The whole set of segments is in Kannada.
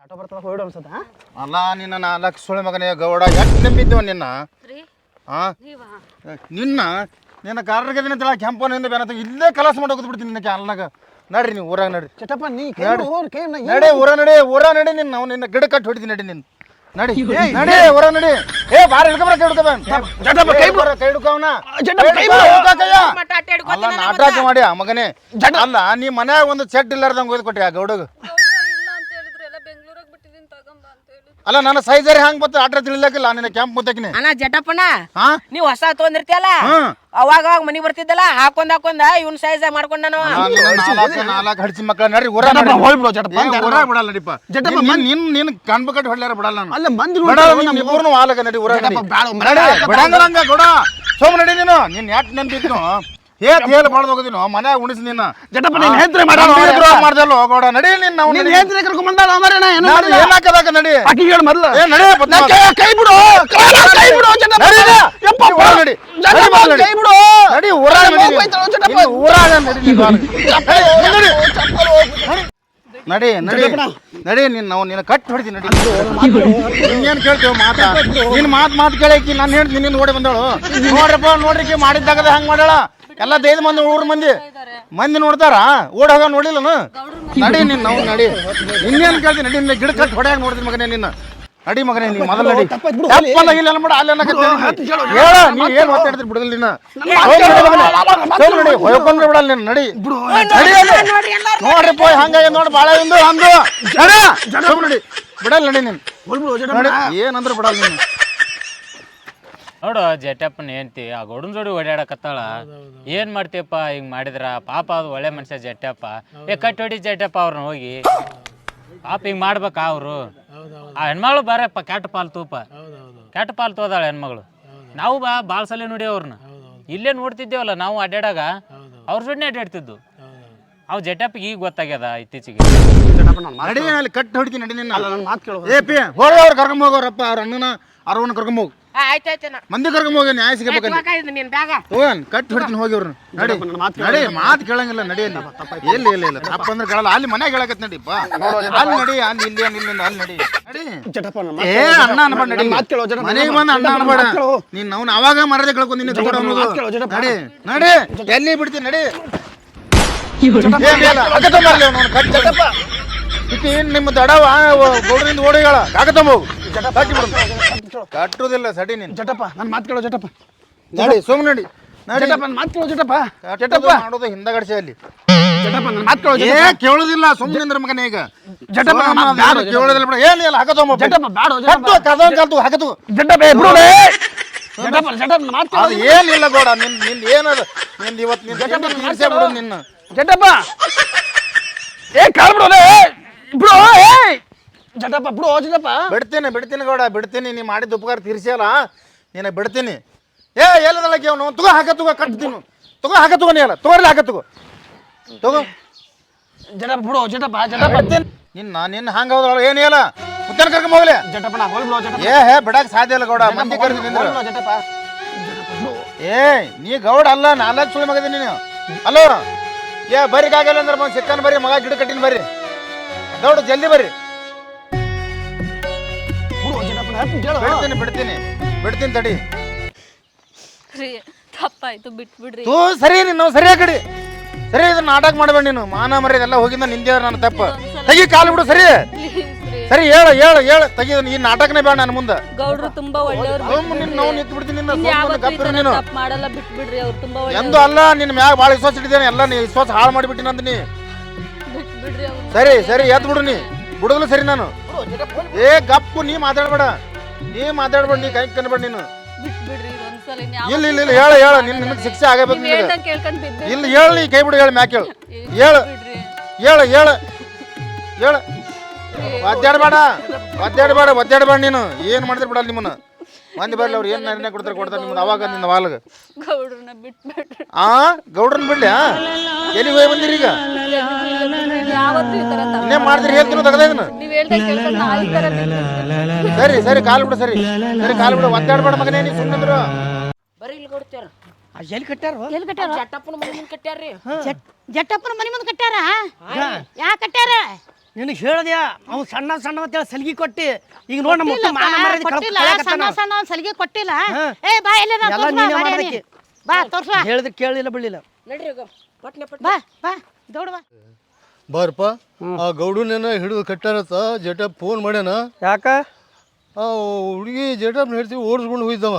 ಆಟೋ ಅನ್ಸತ್ತ ಅಲ್ಲ ನಿನ್ನ ನಾಲ್ಕು ಸುಳಿ ಮಗನೇ ಗೌಡ ಎಷ್ಟು ನಂಬಿದ್ದೇವ ನಿನ್ನ? ಆ? ನೀವಾ? ನಿನ್ನ? ನಿನ್ನ ಕಾರ್ಗೆ ದಿನ ತಿಳ ಕೆಂಪನಿಂದ ಬೇನ ಇಲ್ಲೇ ಕಲಾಸ ಮಾಡಿ ಹೋಗ್ದು ಬಿಡ್ತೀನಿ ನಿನ್ನ ಕ್ಯಾಲ್ನಾಗ ನಡ್ರಿ ನೀವು ಊರಾಗ ನಡ್ರಿ. ಚಟಪ್ಪ ನೀ ನಡೆ ಊರ ನಡೆ ಊರ ನಡೆ ನಿನ್ನ ನಾವು ನಿನ್ನ ಗಿಡ ಕಟ್ಟಿ ಹೊಡಿತೀನಿ ನಡಿ ನಿನ್ನ ನಡಿ. ನಡಿ ಏ ಬಾರ ಹಿಡ್ಕೊಬರ ಕೈ ಜಟಪ್ಪ, ಕೈ ಹಿಡ್ಕವನ ಜಟಪ್ಪ, ನಾಟಕ ಮಾಡಿ ಆ ಮಗನೇ? ಅಲ್ಲ ನೀ ಮನ್ಯಾಗ ಒಂದು ಚೆಡ್ ಇಲ್ಲಾರ್ದಂಗ ಒಯ್ದು ಕೊಟ್ಟಿ ಆ ಗೌಡಗ? ಅಲ್ಲ ನನ್ನ ಸೈಜ್ ಹೆಂಗ್ ಬತ್ತ ಆಟ ತಿಳಿಲಕ್ಕಿಲ್ಲ. ನಿನ್ನ ಕೆಂಪ್ ಮುತ್ತಕಿನಿ ಅಣ್ಣ ಜಟಪ್ಪಣ್ಣ ಹಾ? ನೀವ್ ಹೊಸ ತೊಗೊಂಡಿರ್ತಿಯಲ್ಲ? ಹ್ಮ್. ಅವಾಗ ಅವಾಗ ಮನಿ ಬರ್ತಿದ್ದಲ್ಲ ಹಾಕೊಂಡ್ ಹಾಕೊಂಡ ಇವ್ನ ಸೈಜ್ ಮಾಡ್ಕೊಂಡ ನಾನು. ನಾಲ್ಕು ನಾಲ್ಕು ಹಡಿಸಿ ಮಕ್ಕಳ ನಡ್ರಿ ಊರ ಜಟಪ್ಪ, ನಡಿ. ಹೋಳ್ ಬಿಡು, ಜಟಪ್ಪ, ಅಂತ ಊರಾಗ ಬಿಡಲ್ಲ ನಡಿಪ ಜಟಪ್ಪ, ನಿನ್ ನಿನ್ ನಿನ್ ಕಣ್ಬಕಟ್ ಹೊಡ್ಲಾರ ಬಿಡಲ್ಲ ನಾನು. ಅಲ್ಲ ಮಂದಿ ಬಿಡಲ್ಲ ನೀನ್ ನಮ್ಮ ಇಬ್ಬರ್ನು ವಾಲಗ ನಡಿ ಊರ ನಡಿ. ಜಟಪ್ಪ, ಬ್ಯಾಡ, ನಡಿ. ಬಿಡಂಗಿಲ್ಲ ಹಂಗ ಗೌಡ. ಸೋಮ ನಡಿ ನೀನು. ನಿನ್ ಯಾಕೆ ನೆನ್ಪಿದ್ನು? ಹೇಳ ಬಾಳ್ದ ಹೋಗೋದಿನು? ಮನ್ಯಾಗ ಉಣಿಸ್ ನಿನ್ನ ಜಟಪ್ಪ, ನೀನ್. ಮಾಡ್ದಲ್ಲೋ? ನಡಿ ನಿನ್ನ ನೀನ್ ನಡಿ. ಕರ್ಕೊಂಡ್ ಬಂದಾಳ ಏನು ಆಕಿ ಹೇಳು ಮೊದ್ಲು. ಏ ನಡಿ ಕೈ ಬಿಡು ಕೈ ಕೈ ಬಿಡು ಜಟಪ್ಪ. ನಡಿ ನಡಿ. ಯಪ್ಪ, ನಡಿ. ಜಟಪ್ಪ, ನಡಿ ಮೊದ್ಲು ಕೈ ಬಿಡು. ನಡಿ ಊರಾಗ ನಡಿ ಹೋಗ್ ಹೋಯ್ತಾಳು, ಊರಾಗ ನಡಿ ನಡಿ, ನಡಿ ನಡಿ. ನಡಿ ನೀನ್ ನಾವು ನಿನ್ನ ಕಟ್ ಹೊಡಿತೀನಿ ನಡಿ. ಇನ್ನೇನು ಕೇಳ್ತೇವ ಮಾತಾ? ನಿನ್ ಮಾತ್ ಮಾತ್ ನಾನು ಹೇಳ್ತೀನಿ ನಿನ್ನ ಓಡಿ ಬಂದಳು. ನೋಡ್ರಪ್ಪ ನೋಡ್ರಿ ಈಕಿ ಮಾಡಿದ್ದಾಗದ ಹಂಗ್ ಮಾಡ್ಯಾಳ. ಎಲ್ಲ ದೈದ ಮಂದಿ, ಊರ್ ಮಂದಿ. ಮಂದಿ ನೋಡ್ತಾರ? ಓಡ್ ಹೋಗ ನೋಡಿಲ್ಲನು? ನಡಿ ನಿನ್ನ ನಾವು ನಡಿ. ಇನ್ನೇನ್ ಕೇಳ್ತೀನಿ ನಡಿ, ನಿನ್ನ ಗಿಡ ಕಟ್ ಹೊಡ್ಯಾಗ ನೋಡ್ತೀನಿ ಮಗನೇ ನಿನ್ನ. ನಡಿ ಮಗನೇ ನೀ ಮೊದಲು ನಡಿ. ತಪ್ಪಲ್ಲ, ಇಲ್ಲ ಅಲ್ಲ ಬಿಡು ಅಲ್ಲಿ. ಹೇಳ, ನೀ ಏನ್ ಮಾತಾಡ್ತಿರ್ ಬಿಡುದಿಲ್ಲ ನಿನ್ನ ನಡಿ ಬಿಡಲ್ಲ ನೀನು. ನಡಿ. ನೋಡ್ರಿ ಪೋಯ್, ಹಂಗಾಗಿ ನೋಡಿ, ಬಾಳ ಒಂದು ಅಂದು. ನಡಿ. ಬಿಡಲ್ಲ ನಡಿ ನೀನು. ಏನಂದ್ರೆ ಬಿಡಲ್ಲ ನೀನು. ನೋಡು ಜಟಪ್ಪನ ಹೆಂಡ್ತಿ ಆ ಗೌಡನ್ ಜೋಡಿ ಓಡಾಡಕತ್ತಾಳ. ಏನ್ ಮಾಡ್ತೀಯಪ್ಪ ಹಿಂಗ್ ಮಾಡಿದ್ರ? ಪಾಪ ಅದು ಒಳ್ಳೆ ಮನುಷ್ಯ ಜಟ್ಟಪ್ಪ ಏ ಕಟ್ಟಿ ಹೊಡಿ ಜಟ್ಟಪ್ಪ ಅವ್ರನ್ನ ಹೋಗಿ. ಪಾಪ ಹಿಂಗ್ ಮಾಡ್ಬೇಕ ಅವರು. ಆ ಹೆಣ್ಮಗಳು ಬಾರಪ್ಪ ಕೆಟ್ಟ ಪಾಲ್ ತೂಪ. ಕೆಟ್ಟ ಪಾಲ್ ತೋದಾಳ ಹೆಣ್ಮಗಳು. ನಾವು ಬಾ ಭಾಳ ಸಲ ನೋಡಿ ಅವ್ರನ್ನ ಇಲ್ಲೇ ನೋಡ್ತಿದ್ದೇವಲ್ಲ ನಾವು ಅಡ್ಡಾಡಾಗ ಅವ್ರ ಜೋಡಿನೇ ಅಡ್ಡಾಡ್ತಿದ್ದು ಅವ್ ಜಟಪ್ಪಿಗೆ ಈಗ ಗೊತ್ತಾಗ್ಯದ ಇತ್ತೀಚೆಗೆ. ಕಟ್ ನಡಿ ಅಲ್ಲಿ ಕಟ್ಟಿ ಹೊಡಿತೀನಿ ನಡಿ ನಿನ್ನ. ಮಾತ್ ಕೇಳು. ಏ ಪಿ ಹೋಗಿ ಅವ್ರು ಕರ್ಕೊಂಡ್ ಹೋಗೋರಪ್ಪ ಅವ್ರ ಅಣ್ಣನ ಅರವನ್ನ ಕರ್ಕೊಂಡ್ ಹೋಗ್ ಆಯ್ತಾಯ್ತು ಮಂದಿ ಕರ್ಕೊಂಡ್ ಹೋಗಿ ನ್ಯಾಯ ಸಿಗಬೇಕಂತ ನಿನ್ ಬ್ಯಾಗ? ಹೋಗನ್ ಕಟ್ಟಿ ಹೊಡಿತೀನಿ ಹೋಗಿ ಅವ್ರನ್ನ ನಡಿ. ಜಟಪ್ಪ, ನನ್ನ ಮಾತ್ ಕೇಳು. ನಡಿ ಮಾತು ಕೇಳಂಗಿಲ್ಲ ನಡಿ ಅಲ್ಲಿ. ಇಲ್ಲ ಇಲ್ಲ ಇಲ್ಲ ತಪ್ಪ ಅಂದ್ರೆ ಕೇಳಲ್ಲ. ಅಲ್ಲಿ ಮನ್ಯಾಗ ಹೇಳಕತ್ ನಡಿಪ್ಪ ಅಲ್ಲಿ ನಡಿ ಅಲ್ಲಿ ಇಲ್ಲಿ ಅಲ್ಲಿ ನಡಿ. ನಡಿ. ಏ ಅಣ್ಣ ಅನ್ಬೇಡ ನಡಿ. ಮನೆಗೆ ಬಂದು ಅಣ್ಣ ಅನ್ಬೇಡ ಕೇಳು. ನೀನ್ ಅವ್ನ ಅವಾಗ ಮರದ ಕಳ್ಕೊಂಡ್ ನಿನ್ನ ತಗೊಂಡು ಅನ್ನೋದು. ನಡಿ ನಡಿ. ಎಲ್ಲಿ ಬಿಡ್ತೀನಿ ನಡಿ. ಏ, ಬೇಡ, ಅವನು ಬರ್ಲಿ ಅವ್ನು, ಅವ್ನು ಕಟ್ ಜಟಪ್ಪ ಈಕಿ ಏನ್ ನಿಮ್ಮ ದಡವ ಗೌಡರಿಂದ ಓಡಿಗಳ ಕಾಕತಮ್ಮ ಕಟ್ಟಿ ಬಿಡು. ಕಟ್ಟುದಿಲ್ಲ ಸಡಿ ನೀನು. ಜಟಪ್ಪ ನನ್ನ ಮಾತು ಕೇಳೋ ಜಟಪ್ಪ. ನಡಿ ಸುಮ್ ನಡಿ. ಜಟಪ್ಪ ನನ್ನ ಮಾತು ಕೇಳೋ ಜಟಪ್ಪ. ಜಟಪ್ಪ. ಮಾಡೋದು ಹಿಂದಗಡ್ಸಿ ಅಲ್ಲಿ. ಜಟಪ್ಪ ನನ್ನ ಮಾತು ಕೇಳು ಏ ಜಟಪ್ಪ. ಕೇಳುದಿಲ್ಲ ಸುಮ್ಮನೆ ನಿಂದ್ರ ಮಗನೇ ಈಗ. ಜಟಪ್ಪ, ಯಾರು ಕೇಳೋದಿಲ್ಲ ಬಿಡ. ಏನು ಏನಿಲ್ಲ ಹಾಕತಮ್ಮ ಜಟಪ್ಪ ಬೇಡ ಕಟ್ಟು ಕದಂ ಕಲ್ತು ಹಾಕತು ಜಟಪ್ಪ ಬಿಡು. ಜಟಪ್ಪ ಜಟಪ್ಪ ಮಾತು ಕೇಳು. ಏನಿಲ್ಲ ಗೋಡ ನಿನ್ ನಿನ್ ಏನದು ನಿನ್ ಇವತ್ತು ನಿನ್ ಜಟಪ್ಪ ನಿನ್ನ. ಜಟಪ್ಪ. ಏ ಕಾಲ್ ಬಿಡು ಬಿಡು ಏ ಜಟಪ್ಪ ಬಿಡು ಜಟಪ್ಪ. ಬಿಡ್ತೀನಿ ಬಿಡ್ತೀನಿ ಗೌಡ ಬಿಡ್ತೀನಿ. ನೀ ಮಾಡಿದ ಉಪಕಾರ ತೀರಿಸಲ್ಲ ನೀನು ಬಿಡ್ತೀನಿ. ಏ ಎಲ್ಲದಲ್ಲಕ್ಕೆ ಅವನು? ತಗೋ ಹಾಕ ತಗೋ ಕಟ್ತೀನಿ ತಗೋ ಹಾಕ ತಗೋ ನೀ ಅಲ್ಲ ತಗೋರ್ಲಿ ಹಾಕ ತಗೋ. ತಗೋ. ಜಟಪ್ಪ ಬಿಡು ಜಟಪ್ಪ ಜಟಪ್ಪ. ಬಿಡ್ತೀನಿ. ನಿನ್ನ ನಿನ್ನ ಹಂಗ ಹೌದಲ್ಲ ಏನಿಲ್ಲ ಮುತ್ತನ ಕರ್ಕೊಂಡು ಹೋಗ್ಲಿ? ಜಟಪ್ಪ ನಾ ಜಟಪ್ಪ. ಏ ಹೇ ಬಿಡಕ್ಕೆ ಸಾಧ್ಯ ಇಲ್ಲ ಗೌಡ. ಮಂದಿ ಕರ್ದು ನಿಂದ್ರು. ಜಟಪ್ಪ. ಏ ನೀ ಗೌಡ ಅಲ್ಲ ನಾಲ್ಕು ಸುಳಿ ಮಗದಿ ನೀನು. ಅಲ್ಲೋ ಏ ಬರಿಗಾಗಲ್ಲ ಕಾಗಲ್ಲ ಅಂದ್ರೆ ಬಂದು ಸಿಕ್ಕನ್ ಬರ್ರಿ ಮಗ ಗಿಡ ಕಟ್ಟಿನ ಬರ್ರಿ ಗೌಡ ಜಲ್ದಿ ಬರ್ರಿ. ಬಿಡ್ತೀನಿ ಬಿಡ್ತೀನಿ. ಬಿಡ್ತೀನಿ ತಡಿ. ರೀ ತಪ್ಪಾಯ್ತು ಬಿಟ್ಬಿಡ್ರಿ. ತೂ ಸರಿ ನೀನು ಸರಿಯಾ ಕಡಿ ಸರಿ ಇದನ್ನ ನಾಟಕ ಮಾಡಬೇಡ ನೀನು. ಮಾನ ಮರ್ಯಾದೆ ಎಲ್ಲ ಹೋಗಿಂದ ನಿಂದೆ ನನ್ನ ತಪ್ಪ. ತೆಗಿ ಕಾಲು ಬಿಡು ಸರಿ. ಪ್ಲೀಸ್ ರೀ. ಸರಿ ಹೇಳು ಹೇಳು ಹೇಳು. ತೆಗಿ ಈ ನಾಟಕನೇ ಬೇಡ ನನ್ನ ಮುಂದೆ. ಗೌಡ್ರು ತುಂಬಾ ಒಳ್ಳೆಯವ್ರು ಸೋಮ್ ನಿನ್ನ ನಾವು ನಿಂತು ಬಿಡ್ತೀನಿ ನಿನ್ನ ಸೋಮ್ ಯಾವತ್ತೂ ಈ ಗಪ್ಪಿರು ತರ ನೀನು. ತಪ್ಪು ಮಾಡಲ್ಲ ಬಿಟ್ಬಿಡ್ರಿ ಅವ್ರು ತುಂಬಾ ಎಂದು ಅಲ್ಲ ನಿನ್ನ ಮ್ಯಾಗ ಭಾಳ ವಿಶ್ವಾಸ ಇಟ್ಟಿದ್ದೇನೆ ಎಲ್ಲ ನೀ ವಿಶ್ವಾಸ ಹಾಳು ಮಾಡಿಬಿಟ್ಟಿನ ಅಂತ ನೀ ಸರಿ ಸರಿ ಎದ್ ಬಿಡು ನೀ. ಬಿಡುದ್ಲು ಸರಿ ನಾನು. ಏ ಗಪ್ಪು ನೀ ಮಾತಾಡ್ಬೇಡ. ನೀ ಮಾತಾಡ್ಬೇಡ ನೀ ಕೈ ಕನ್ಬೇಡ ನೀನು. ಇಲ್ಲ ಇಲ್ಲ ಇಲ್ಲ ಹೇಳ ಹೇಳ ನಿನ್ ನಿಮ್ಗೆ ಶಿಕ್ಷೆ ಆಗಬೇಕು ನಿನಗೆ. ಇಲ್ಲ ಹೇಳ ನೀ ಕೈ ಬಿಡು ಹೇಳ ಮ್ಯಾಕ್ ಹೇಳು. ಹೇಳು. ಹೇಳ ಹೇಳ. ಹೇಳ. ಒದ್ದಾಡ್ಬೇಡ. ಒದ್ದಾಡಬೇಡ ಒದ್ದಾಡಬೇಡ ನೀನು. ಏನು ಮಾಡಿದ್ರೆ ಬಿಡಲ್ಲ ನಿಮ್ಮನ್ನ. ಮಂದಿ ಬರ್ಲಿ ಅವ್ರು ಏನ್ ನಿರ್ಣಯ ಕೊಡ್ತಾರೆ ಕೊಡ್ತಾರೆ ನಿಮ್ಮನ್ನ. ಅವಾಗ ನಿನ್ನ ವಾಲ್ಗ. ಗೌಡ್ರನ್ನ ಬಿಟ್ಬಿಡ್ರಿ. ಆ ಗೌಡ್ರನ್ ಬಿಡ್ಲಿ ಎಲ್ಲಿಗೆ ಹೋಗಿ ಬಂದಿರಿ ಈಗ? ಯಾವತ್ತೂ ಈ ತರ ತಪ್ಪು ಇನ್ನೇ ಮಾಡಿದ್ರೆ ಹೇಳ್ತೀನಿ ತಗದ ಇದನ್ನ. ನೀವ್ ಹೇಳ್ದಾಗ ಕೇಳ್ಕೊಂಡು ನಾ ಈ ತರ ಬಿಟ್ಬಿಡ್ತೀನಿ. ಸರಿ ಸರಿ ಕಾಲ್ ಬಿಡು ಸರಿ. ಸರಿ ಕಾಲ್ ಬಿಡು ಒದ್ದಾಡ್ಬೇಡ ಮಗನೇ ನೀ ಸುಮ್ಮನಿದ್ರು ಬರೀ ಇಲ್ಲಿ ಕೊಡ್ತಾರ ಎಲ್ಲಿ ಕಟ್ಟಾರ ಎಲ್ಲಿ ಕಟ್ಟಾರ ಜಟ್ಟಪ್ಪನ ಮನೆ ಮುಂದೆ ಕಟ್ಟ್ಯಾರ್ರಿ. ಜಟ್ಟಪ್ಪನ ಮನೆ ಮುಂದೆ ಕಟ್ಟಾರ ಯಾ? ಕಟ್ಟಾರ ನಿನಗೆ ಹೇಳ್ದ್ಯಾ? ಅವ್ನು ಸಣ್ಣ ಸಣ್ಣ ಅಂತೇಳಿ ಸಲ್ಗಿ ಕೊಟ್ಟಿ ಈಗ ನೋಡ್ ನಮ್ಮ ಮಾನ ಮರ್ಯಾದೆ ಕೊಟ್ಟಿಲ್ಲ ಕಳ್ಯಾಕತ್ತಾನ. ಸಣ್ಣ ಸಣ್ಣ ಒಂದ್ ಸಲಿಗೆ ಕೊಟ್ಟಿಲ್ಲ. ಹಾ. ಏ ಬಾ ಎಲ್ಲ ಎಲ್ಲ ನೀನೇ ಮಾಡ್ದಕ್ಕೆ. ಬಾ ತೋರ್ಸ ಹೇಳಿದ್ರೆ ಕೇಳಿಲ್ಲ ಬಿಡ್ಲಿಲ್ಲ. ನಡ್ರಿ ಈಗ ಪಟ್ನೆ ಪಟ್ನೆ. ಬಾ ಬಾ ದೌಡ್ ಬಾ. ಬಾರಪ್ಪ ಆ ಗೌಡನೇನ ಹಿಡಿದು ಕಟ್ಟಾರತ್ತ ಜಟಪ್ ಫೋನ್ ಮಾಡ್ಯಾನ. ಯಾಕ? ಆ ಹುಡುಗಿ ಜಟಪ್ನ ಹೇಳ್ತೀವಿ ಓಡಿಸ್ಕೊಂಡು ಹೋಯ್ತವ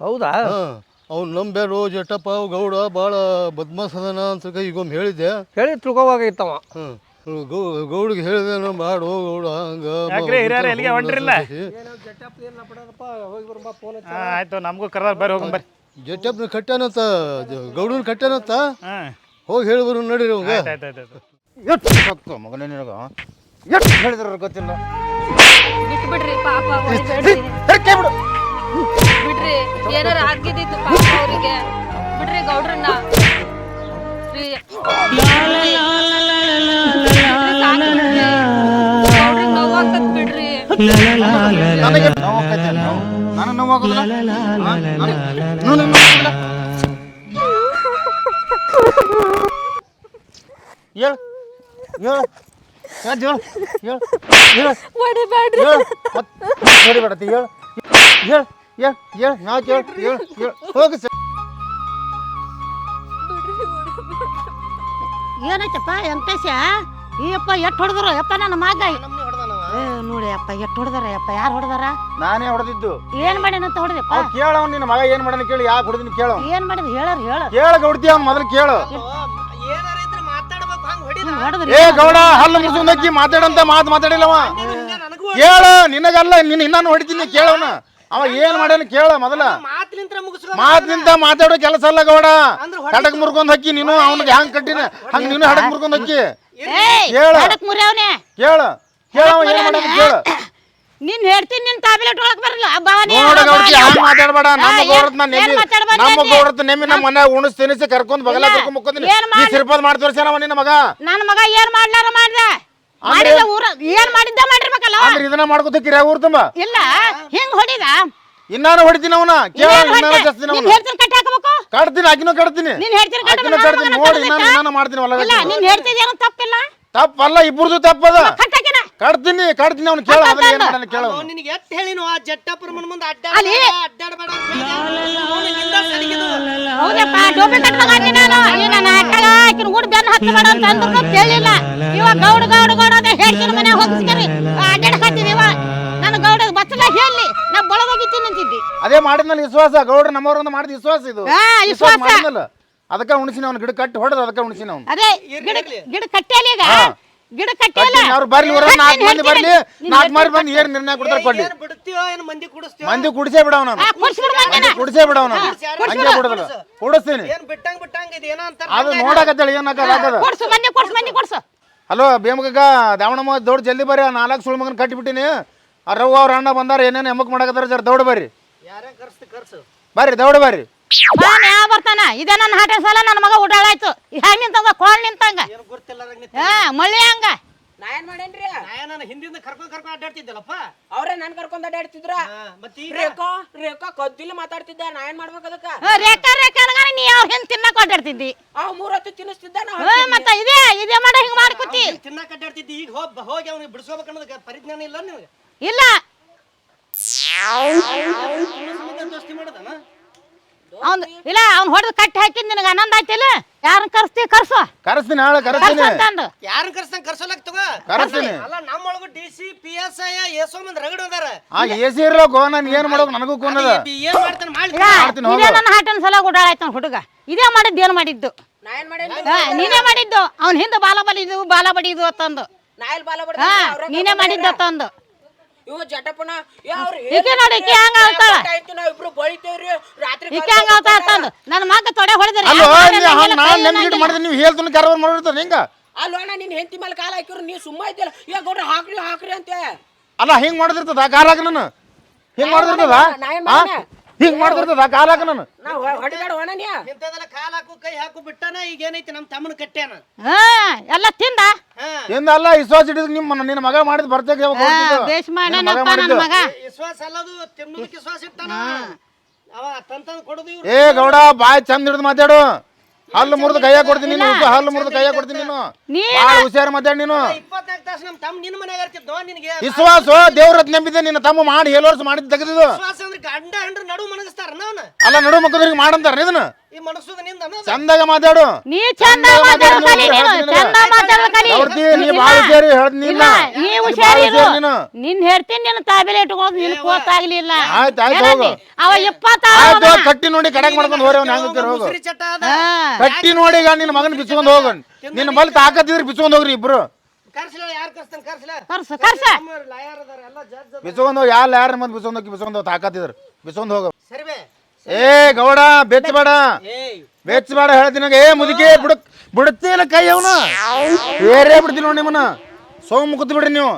ಹೌದಾ? ಹಾಂ ಅವ್ನು ನಂಬ್ಯಾರು ಜಟಪ್ಪ ಅವ್ ಗೌಡ ಭಾಳ ಬದ್ಮಾಸ್ ಅದಾನ ಅಂತ ಈಗೊಮ್ಮೆ ಹೇಳಿದ್ದೆ. ಹೇಳಿ ತಿಳ್ಕೋವಾಗಿತ್ತವ ಹ್ಞೂ ಗೌ ಗೌಡಿಗೆ ಹೇಳಿದೆ ನಾ ಮಾಡು ಗೌಡ ಹಂಗ ಯಾಕ್ರಿ ಹಿರಿಯರು ಎಲ್ಲಿಗೆ ಹೊಂಟ್ರಿಲ್ಲ? ಆಯ್ತು ನಮಗೂ ಕರ್ದಾರ ಬರ್ರಿ ಹೋಗಿ ಬರ್ರಿ. ಜಟಪ್ನ ಕಟ್ಟಾನತ್ತ ಗೌಡನ ಕಟ್ಟಾನತ್ತ ಹೋಗಿ ಹೇಳಿ ಬರು ನಡೀರಿ ಅವಾಗ ಆಯ್ತು ಆಯ್ತು ಆಯ್ತು. ಎಷ್ಟು ಸತ್ತು ಮಗನೇ ನಿನಗ ಎಷ್ಟು ಹೇಳಿದ್ರ ಗೊತ್ತಿಲ್ಲ ಬಿಟ್ಬಿಡ್ರಿ ಪಾಪ ಕೈ ಬಿಡು ಬಿಡ್ರಿ ಏನಾರ ಆಗಿದ್ದಿತ್ತು ಪಾಪ ಅವ್ರಿಗೆ ಬಿಡ್ರಿ ಗೌಡ್ರನ್ನ ರೀ. ಬಿಡ್ರಿ, ಸಾಕು ಬಿಡ್ರಿ. ಗೌಡ್ರಿಗೆ ನೋವಾಗ್ತದ್ ಬಿಡ್ರಿ ನನಗೆ ನೋವು ಆಕೈತೆ, ನೋವು. ನನಗೆ ನೋವು ಆಗೋದಿಲ್ಲ? ಹಾ? ನನಗೆ- ನೋವು ನಿಮ್ಗೆ ಹೇಳ್ ಹೇಳ್. ಯಾವ್ದು ಹೇಳ್ ಹೇಳ್ ಹೇಳ್. ಹೊಡಿಬೇಡ್ರಿ ಹೇಳ್. ಮತ್ ಹೊಡಿಬೇಡ ಅತ್ತಿ, ಹೇಳ್ ಹೇಳ್ ಹೇಳ್. ಹೇಳ್ ನಾವ್ ಹೇಳ್ ಹೇಳ್. ಹೇಳ್ ಸರ್. ಏನಾಯ್ತಪ್ಪ ವೆಂಕಟೇಶ ಎಟ್ ಹೊಡೆದ್ರು? ಯಪ್ಪ ನನ್ನ ಮಗ. ಏ, ನೋಡಿ ಅಪ್ಪ ಎಟ್ ಹೊಡೆದಾರ ಯಪ್ಪ ಯಾರು ಹೊಡೆದಾರ? ನಾನೇ ಹೊಡೆದಿದ್ದು. ಏನ್ ಮಾಡ್ಯಾನಂತ ಹೊಡೆದಪ್ಪ ಕೇಳವ್ ನಿನ್ನ ಮಗ ಏನ್ ಮಾಡನ ಕೇಳಿ ಯಾಕೆ ಹೊಡೆದಿನ ಕೇಳವ್ ಏನ್ ಮಾಡಿದ್? ಹೇಳರ್ ಹೇಳ. ಕೇಳ ಹೊಡ್ತೀಯ ಮೊದಲು ಕೇಳು. ಏ ಗೌಡ ಹಲ್ಲು ಮುಗಿಸೋದಕ್ಕಿ ಮಾತಾಡಂತ ಮಾತು ಮಾತಾಡಿಲ್ಲವ ಕೇಳ ನಿನಗಲ್ಲ ನಿನ್ನ ಇನ್ನಾನು ಹೊಡಿತೀನಿ ಕೇಳವನ ಅವ ಏನ್ ಮಾಡ್ಯಾನ ಕೇಳ ಮೊದಲ. ಮಾತಿನಿಂತ್ರ ಮುಗಿಸ್ಕೊ ಮಾತ್ ನಿಂತ ಮಾತಾಡೋ ಕೆಲಸ ಅಲ್ಲ ಗೌಡ. ಹಡಕ್ ಮುರ್ಕೊಂಡ್ ಹಕ್ಕಿ ನೀನು ಅವ್ನಿಗೆ ಹ್ಯಾಂಗ್ ಕಟ್ಟಿನ? ಹಂಗ ನೀನು ಹಡಕ್ ಮುರ್ಕೊಂಡ್ ಹಕ್ಕಿ. ಕೇಳ. ಕೇಳ. ಕೇಳ ಏನ್ ಮಾಡ್ಯಾನ ಕೇಳ. ನಿನ್ ಹೇಳ್ತೀನಿ ನಿನ್ ಟ್ಯಾಬ್ಲೆಟ್ ಒಳಗ್ ಬರಲ್ಲ ಬಾವನಿ ನೋಡ ಗೌಡ್ತಿ ಹಂಗ ಮಾತಾಡ್ಬೇಡ ನಮ್ಮ ಗೌಡತ್ ನಾ ಏನ್ ನೆಮ್ಮಿ ಮಾತಾಡ್ಬಾರ್ದು ನಮ್ಮ? ಗೌಡತ್ ನೆಮ್ಮಿ ನಮ್ಮ ಮನೆ ಉಣಿಸ್ ತಿನಿಸಿ ಕರ್ಕೊಂಡ್ ಬಗಲ ಇಲ್ಲ. ಕರ್ಕೊಂಡ್ ಮುಕ್ಕೊಂದಿನಿ ಏನ್ ಮಾಡ್- ಸಿರ್ಪದ್ ಮಾಡಿ ತೋರ್ಸ್ಯಾನವ ನಿನ್ನ ಮಗ? ನನ್ನ ಮಗ ಏನ್ ಮಾಡ್ಲಾರ ಮಾಡ್ದ? ಮಾಡಿದ ಊರ ಏನ್ ಮಾಡಿದ್ದ ಮಾಡಿರ್ಬೇಕಲ್ಲ? ಅವ. ಅಂದ್ರೆ ಇದನ್ನ ಮಾಡ್ಕೊತಕ್ಕಿರಿ ಊರ್ ತುಂಬ? ಇಲ್ಲ. ಹಿಂಗ್ ಹೊಡಿದ? ಇನ್ನಾನು ಹೊಡಿತೀನಿ ಅವನ. ಕೇಳ ಇನ್ನೇನ್ ಇನ್ನಾನು ಹೊಡ್ದೆ? ಜಾಸ್ತಿ ನಿನ್ ಅವನ. ಹೇಳ್ತೀನಿ ಕಟ್ಟಿ ಹಾಕಬೇಕು? ಕಡ್ತೀನಿ ಆಕಿನೂ ಕಡ್ತೀನಿ ನೀನ್ ಹೇಳ್ತೀನಿ ಕಟ್ಟಿ ಆಕಿನೂ ನೋಡಿ ನಾನು ಇನ್ನಾನು ಮಾಡ್ತೀನಿ ಇಲ್ಲ ಒಳಗ ನೀನ್ ಹೇಳ್ತಿದ್ದೇನು ತಪ್ಪಿಲ್ಲ? ತಪ್ಪಲ್ಲ ಇಬ್ಬರದು ತಪ್ಪದ. ಕಟ್ಟಾಕಿನ ಕಡ್ತೀನಿ ಕಡ್ತೀನಿ ಅವ್ನು ಕೇಳ ಅದನ್ನ ಏನ್ ಮಾಡಾನ ಕೇಳ ಅವ್ನು. ನಿನಗೆ ಎಷ್ಟ್ ಹೇಳಿನೋ ಆ ಜಟ್ಟಪ್ಪರ ಮನ ಮುಂದೆ ಅಲ್ಲಿ- ಅಡ್ಡಾಡ ಅಡ್ಡಾಡಬೇಡ ಅಂತ ಹೇಳಿ. ಅವ್ನಿಗಿಂದ ಸರಿಗಿದು. ಹೌದಪ್ಪ ಡೋಬಿ ಕಟ್ಟಾಗ ನಾನು. ಏನ ನಾಟಕ ಆಕಿನ ಊಡ್ ಬೆನ್ನ ಹತ್ತಬೇಡ ಅಂತ ಅಂದ್ರು ಕೇಳಿಲ್ಲ. ಇವ ಗೌಡ ಗೌಡ ಗೌಡ ಅಂತ ಹೇಳ್ತೀನಿ ಮನೆ ಹೋಗಿಸ್ಕರಿ ಅಡ್ಡಾಡ ಇವ. ನನ್ನ ಗೌಡ ಬಚ್ಚಲ ಹೇಳಿ. ನಾ ಬಳಗೋಗಿತ್ತೀನಿ ಅಂತಿದ್ದಿ. ಅದೇ ಮಾಡಿದ್ನಲ್ಲ ವಿಶ್ವಾಸ. ಗೌಡ್ರ ನಮ್ಮವ್ರಂದ ಮಾಡಿದ ವಿಶ್ವಾಸ ಇದು. ಹಾ, ವಿಶ್ವಾಸ. ಮಾಡಿದ್ನಲ್ಲ. ಅದಕ್ಕ ಉಣಿಸಿನ ಅವ್ನು ಗಿಡ ಕಟ್ಟಿ ಹೊಡೆದ ಅದಕ್ಕೆ ಉಣಿಸಿನ ಅವ್ನು. ಅದೇ ಗಿಡ ಗಿಡ ಕಟ್ಟಿಯಲ್ಲ ಈಗ. ಗಿಡ ಕಟ್ಟಿಲ್ಲ ಕಟ್ಟಿ ಅವ್ರು ಬರ್ಲಿ ಇವ್ರ ನಾಲ್ಕು ಮಂದಿ ಬರ್ಲಿ. ನಾಲ್ಕು ಮಂದಿ ಬಂದು ಏನ್ ನಿರ್ಣಯ ಕೊಡ್ತಾರೆ ಕೊಡ್ಲಿ. ಏನ್ ಬಿಡ್ತೀಯೋ ಏನ್ ಮಂದಿ ಕುಡಿಸ್ತೀಯೋ? ಮಂದಿ ಕುಡಿಸೇ ಬಿಡವ ನಾನು. ಕುಡಿಸೇ ಬಿಡವ ನಾನು. ಹಂಗೆ ಬಿಡೋದಿಲ್ಲ ಕುಡಿಸ್ತೀನಿ. ಏನ್ ಬಿಟ್ಟಂಗ್ ಬಿಟ್ಟಂಗ್ ಇದು ಏನೋ ಅಂತಾರ ಅದು ನೋಡಕತ್ತೇಳಿ ಏನಾಗಲ್ಲ ಆಗದ ಕೊಡ್ಸು ಮಂದಿ ಕೊಡ್ಸು ಮಂದಿ ಕೊಡ್ಸು. ಹಲೋ ಭೀಮಗ ದಾವಣಮ್ಮ ದೌಡ್ ಜಲ್ದಿ ಬರ್ರಿ. ಆ ನಾಲ್ಕು ಸುಳ್ಳು ಮಗನ ಕಟ್ಟಿಬಿಟ್ಟಿನಿ. ಆ ರವ್ವ ಅವ್ರ ಅಣ್ಣ ಬಂದಾರ ಏನೇನು ಹೆಮ್ಮಕ್ ಮಾಡಕತ್ತಾರ ಜರ ದೌಡ್ ಬರ್ರಿ. ಯಾರೇ ಕರ್ಸ್ತಿ ಕರ್ಸು. ಬರ್ರಿ ದೌಡ್ ಬರ್ರಿ. ಬಾ ಯಾವ ಬರ್ತಾನ? ಇದೇ ನನ್ನ ಹಾಟೆ ಸಾಲ ನನ್ನ ಮಗ ಓಡಾಡಾಯ್ತು ಹೆಂಗ್ ನಿಂತಂಗ ಕೋಳ್ ನಿಂತಂಗ. ಏನು ಗೊತ್ತಿಲ್ಲ ಹಾ ಮಳ್ಳಿ ಹಂಗ. ನಾ ಏನ್ ಮಾಡೇನ್ರಿ? ನನ್ನ ಹಿಂದಿಂದ ಕರ್ಕೊಂಡ್ ಕರ್ಕೊಂಡ್ ಅಡ್ಡಾಡ್ತಿದ್ದಲ್ಲಪ್ಪ? ಅವ್ರೇ ನನ್ ಕರ್ಕೊಂಡ್ ಅಡ್ಡಾಡ್ತಿದ್ರ? ಮತ್ತೆ ಈಗ? ರೇಖಾ ರೇಖಾ ಕದ್ದಿಲ್ಲ ಮಾತಾಡ್ತಿದ್ದ ನಾ ಏನ್ ಮಾಡ್ಬೇಕು ಅದಕ್ಕ? ಹಾ, ರೇಖಾ ರೇಖಾ ಅನ್ಗಾನ ನೀ ಅವ್ರ ಹಿಂದ್ ತಿನ್ನಕ್ ಓಡಾಡ್ತಿದ್ದಿ ಆ ಮೂರತ್ತು ತಿನ್ನಿಸ್ತಿದ್ದ ನಾ ಹಾ ಮತ್ತ ಇದೇ ಇದೇ ಮಾಡ ಹಿಂಗ್ ಮಾಡ್ಕೊತಿ ತಿನ್ನಕ್ ಅಡ್ಡಾಡ್ತಿದ್ದಿ ಈಗ ಹೋಗ್ ಹೋಗಿ ಅವ್ನಿಗೆ ಬಿಡಿಸ್ಕೋಬೇಕು ಅನ್ನೋದಕ್ಕೆ ಪರಿಜ್ಞಾನ ಇಲ್ಲ ನಿನಗೆ? ಇಲ್ಲ. ದೋಸ್ತಿ ಮಾಡೋದನ? ಅವ್ನ್ ಇಲ್ಲ ಅವ್ನ್ ಹೊಡೆದು ಕಟ್ಟಿ ಹಾಕಿದ್ ನಿನಗೆ ಆನಂದ ಆಯ್ತಿಲ್ಲ? ಯಾರನ್ನ ಕರ್ಸ್ತಿ ಕರ್ಸು. ಕರೆಸ್ತೀನಿ ನಾಳೆ ಕರ್ಸು ಕರೆಸ್ತೀನಿ ಅಂತಂದು. ಯಾರನ್ನ ಕರ್ಸ್ತಂಗ್ ಕರ್ಸೋಲಕ್ ತಗೋ. ಕರೆಸ್ತೀನಿ. ಅಲ್ಲ ನಮ್ಮೊಳಗು D C P S I ಎಸೋ ಮಂದಿ ರಗಡ್ ಅದಾರ. ಆ ಎ ಸಿ ಇರ್ಲೋ ಗೋ ನಾನು ಏನು ಮಾಡೋಕೆ ನನಗೂ ಕೋನದ? ಏನ್ ಮಾಡ್ತಾನೆ ಮಾಡಿ ಇಲ್ಲ ಮಾಡ್ತೀನಿ, ಹೋಗು. ಇದೇ ನನ್ನ ಹಾಟನ್ ಸಲ ಓಡಾಡಾಯ್ತು ಹುಡುಗ. ಇದೇ ಮಾಡಿದ್ದು ಏನ್ ಮಾಡಿದ್ದು? ನಾ ಏನ್ ಮಾಡೇನ್ರಿ ಹಾ, ನೀನೇ ಮಾಡಿದ್ದು. ಅವ್ನ ಹಿಂದ ಬಾಲ ಬಲಿದು ಬಾಲ ಬಡಿದು ಅಂತಂದು. ನಾಯಲ್ ಬಾಲ ಹಾ ನೀನೇ ಮಾಡಿದ್ದು ತಂದು ಇವ ಜಟಪನ ಏ ಅವ್ರ್ ಈಕೆ ನೋಡಿ, ಈಕೆ ಹಂಗ ಹೇಳ್ತಾಳ. ಆಯ್ತು ನಾವ್ ಇಬ್ರು ಬಳಿತೇವ್ರಿ ರಾತ್ರಿ ಈಕೆ ಹಂಗ ಅವತಾರ ತಂದು? ನನ್ನ ಮಗ ತೊಡೆ ಹೊಡೆದ್ರಿ. ಅಲ್ಲೋ ನಾನು ನೆಮ್ಗಿಟ್ಟು ಮಾಡಿದ್ರೆ ನೀವು ಹೇಳ್ತಾನೆ ಕಾರ್ಬಾರ್ ಮಾಡಿರ್ತಾನೆ ಹಿಂಗ ಅಣ್ಣ ನಿನ್ ಹೆಂಡತಿ ಮೇಲೆ ಕಾಲ ಹಾಕಿರು ನೀ ಸುಮ್ಮ ಇದ್ದಿಲ್ಲ ಏ ಗೌಡ್ರ ಹಾಕ್ರಿ ಹಾಕ್ರಿ ಅಂತೆ. ಅಲ್ಲ ಹಿಂಗ್ ಮಾಡಿದಿರ್ತದ ಕಾಲ ಹಾಕಿ ನಾನು ಹಿಂಗ್ ಮಾಡ್ತಿರ್ತದ ನಾ ಏನ್ ಮಾಡ್ದೆ? ಹಿಂಗ್ ಮಾಡ್ತಿರ್ತದ ಕಾಲಾಕ ನಾನು. ನಾ ಹೊಡಿದಾಡ ಒಣ ನೀ ಇಂಥದೆಲ್ಲ ಕಾಲ್ ಹಾಕು ಕೈ ಹಾಕು ಬಿಟ್ಟನ? ಈಗ ಏನೈತಿ ನಮ್ಮ ತಮ್ಮನ ಕಟ್ಟ್ಯಾನ ಹಾ ಎಲ್ಲ ತಿಂದ? ಹಿಂದಲ್ಲ ವಿಶ್ವಾಸ ಹಿಡಿದು ನಿಮ್ಮ ನಿನ್ನ ಮಗ ಮಾಡಿದ ಬರ್ತೇವೆ ಬೇಸ್ ಮಾಡ್ಯಾನಪ್ಪ ನನ್ನ ಮಗ ವಿಶ್ವಾಸ ಅಲ್ಲದು ತಿನ್ನೋದಕ್ಕೆ ವಿಶ್ವಾಸ ಇಟ್ಟಾನ? ಅವ ತಂತಂದ್ ಕೊಡುದು ಏ ಗೌಡ ಬಾಯ್ ಚಂದ ಹಿಡಿದು ಮಾತಾಡು. ಹಲ್ಲು ಮುರಿದು ಕೈಯಾಗ ಕೊಡ್ತೀನಿ ನೀನು ಹಲ್ಲು ಮುರಿದು ಕೈಯಾಗ ಕೊಡ್ತೀನಿ ನೀನು. ಬಾಳ ಹುಷಾರು ಮಾತಾಡಿ ನೀನು. ಇಪ್ಪತ್ನಾಲ್ಕು ತಾಸು ನಮ್ಮ ತಮ್ಮ ನಿನ್ನ ಮನ್ಯಾಗ ಇರ್ತಿದ್ನೋ ನಿನಗೆ? ವಿಶ್ವಾಸ ದೇವ್ರದ್ ನಂಬಿದೆ ನಿನ್ನ ತಮ್ಮ ಮಾಡಿ ಏಳು ವರ್ಷ ಮಾಡಿದ್ ತೆಗೆದಿದ್ದು. ವಿಶ್ವಾಸ ಅಂದ್ರೆ ಗಂಡ ಹೆಂಡ್ರ ನಡು ಮನಗಿಸ್ತಾರ ಅವನ? ಅಲ್ಲ ನಡು ಮಕ್ಕಳಿಗೆ ಮಾಡಂತಾರ ಇದನ್ನ ಈ ಮನಸ್ಸುದ ನಿಂದ ಚಂದಾಗ ಮಾತಾಡು. ನೀ ಚಂದ ಮಾತಾಡ ಕಲಿ. ನೀನು ಚಂದ ಮಾತಾಡ ಕಲಿ. ಗೌಡ್ತಿ ನೀ ಬಾಳ ಹುಷಾರಿ ನೀ ನೀನು. ನಿನ್. ಹೇಳ್ತೀನಿ ನಿನ್ನ ತಾಬೇಲೆ ಇಟ್ಕೊಂಡು ನಿನ್ ಕೋತಾಗ್ಲಿಲ್ಲ ಆಯ್ತ್ ಆಯ್ತ್ ಹೋಗು. ಅವ ಇಪ್ಪತ್ತ ಆಯ್ತು. ಕಟ್ಟಿ ನೋಡಿ ಕಡೆ ಮಾಡ್ಕೊಂಡು ಹೋರಿ ಅವ್ನ ಹೆಂಗ್ ಕಟ್ಟಿ ನೋಡಿ ಈಗ ನಿನ್ನ ಮಗನ ಬಿಚ್ಕೊಂಡ್ ಹೋಗು. ನಿನ್ನ ಬಲ್ ತಾಕತ್ತಿದ್ರೆ ಬಿಚ್ಕೊಂಡ್ ಹೋಗ್ರಿ ಇಬ್ರು. ಬಿಸ್ಕೊಂಡು ಯಾರು ಯಾರು ಯಾರ ಮಂದಿ ಬಿಚ್ಕೊಂಡ್ ಹೋಗಿ ಬಿಚ್ಕೊಂಡ್ ಹೋಗಿ ತಾಕತ್ತಿದ್ರು. ಬಿಚ್ಕೊಂಡ್ ಹೋಗ. ಸರಿ ಏ ಗೌಡ ಬೆಚ್ಚಬೇಡ ಏಯ್. ಬೆಚ್ಚಬೇಡ ಹೇಳ್ತೀನಿ ಏ ಮುದುಕಿ ಬಿಡ ಬಿಡುತ್ತೇನ ಕೈ ಅವನು. ಬೇರೆ ಬಿಡ್ತೀನಿ ನೋಡಿ ನಿಮ್ಮನ್ನ. ಸೋಮ್ ಕೂತ್ ಬಿಡ್ರಿ ನೀವು.